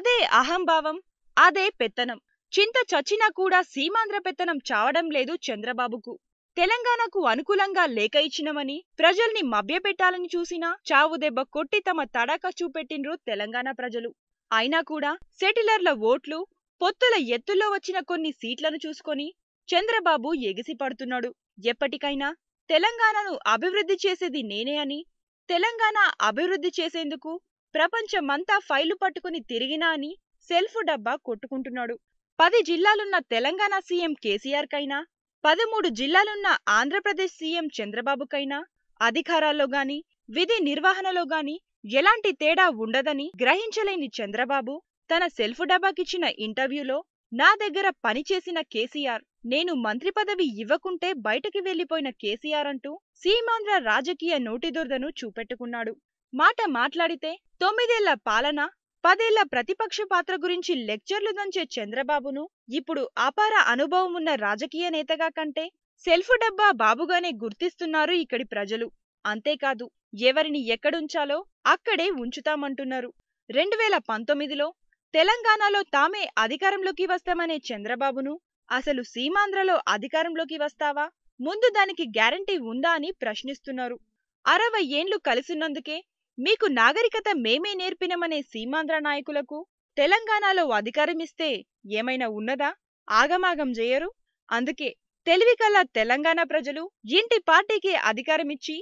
అదే అహంభావం అదే పెత్తనం. చింత చచ్చినా కూడా సీమాంధ్ర పెత్తనం చావడం లేదు చంద్రబాబుకు. తెలంగాణకు అనుకూలంగా లేఖ ఇచ్చినమని ప్రజల్ని మభ్యపెట్టాలని చూసినా చావు దెబ్బ కొట్టి తమ తడాక చూపెట్టిండ్రు తెలంగాణ ప్రజలు. అయినా కూడా సెటిలర్ల ఓట్లు పొత్తుల ఎత్తుల్లో వచ్చిన కొన్ని సీట్లను చూసుకొని చంద్రబాబు ఎగిసి పడుతున్నాడు. ఎప్పటికైనా తెలంగాణను అభివృద్ధి చేసేది నేనే అని తెలంగాణ అభివృద్ధి చేసేందుకు ప్రపంచమంతా ఫైలు పట్టుకుని తిరిగినా అని సెల్ఫ్ డబ్బా కొట్టుకుంటున్నాడు. పది జిల్లాలున్న తెలంగాణ సీఎం కేసీఆర్ కైనా పదమూడు జిల్లాలున్న ఆంధ్రప్రదేశ్ సీఎం చంద్రబాబుకైనా అధికారాల్లో గాని విధి నిర్వహణలో గాని ఎలాంటి తేడా ఉండదని గ్రహించలేని చంద్రబాబు తన సెల్ఫ్ డబ్బాకిచ్చిన ఇంటర్వ్యూలో నా దగ్గర పనిచేసిన కేసీఆర్ నేను మంత్రి పదవి ఇవ్వకుంటే బయటకి వెళ్ళిపోయిన కేసీఆర్ అంటూ సీమాంధ్ర రాజకీయ నోటిదుర్దను చూపెట్టుకున్నాడు. మాట మాట్లాడితే తొమ్మిదేళ్ళ పాలన పదేళ్ళ ప్రతిపక్ష పాత్ర గురించి లెక్చర్లు దంచే చంద్రబాబును ఇప్పుడు అపార అనుభవం ఉన్న రాజకీయ నేతగా కంటే సెల్ఫ్ డబ్బా బాబుగానే గుర్తిస్తున్నారు ఇక్కడి ప్రజలు. అంతేకాదు ఎవరిని ఎక్కడుంచాలో అక్కడే ఉంచుతామంటున్నారు. రెండు వేల పంతొమ్మిదిలో తెలంగాణలో తామే అధికారంలోకి వస్తామనే చంద్రబాబును అసలు సీమాంధ్రలో అధికారంలోకి వస్తావా? ముందు దానికి గ్యారంటీ ఉందా అని ప్రశ్నిస్తున్నారు. అరవై ఏండ్లు కలిసున్నందుకే మీకు నాగరికత మేమే నేర్పినమనే సీమాంధ్ర నాయకులకు తెలంగాణలో అధికారమిస్తే ఏమైనా ఉన్నదా? ఆగమాగం చేయరు అందుకే తెలివికల్లా తెలంగాణ ప్రజలు ఇంటి పార్టీకే అధికారమిచ్చి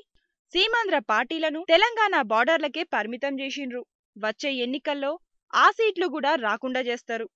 సీమాంధ్ర పార్టీలను తెలంగాణ బార్డర్లకే పరిమితం చేసిండ్రు. వచ్చే ఎన్నికల్లో ఆ సీట్లు కూడా రాకుండా చేస్తారు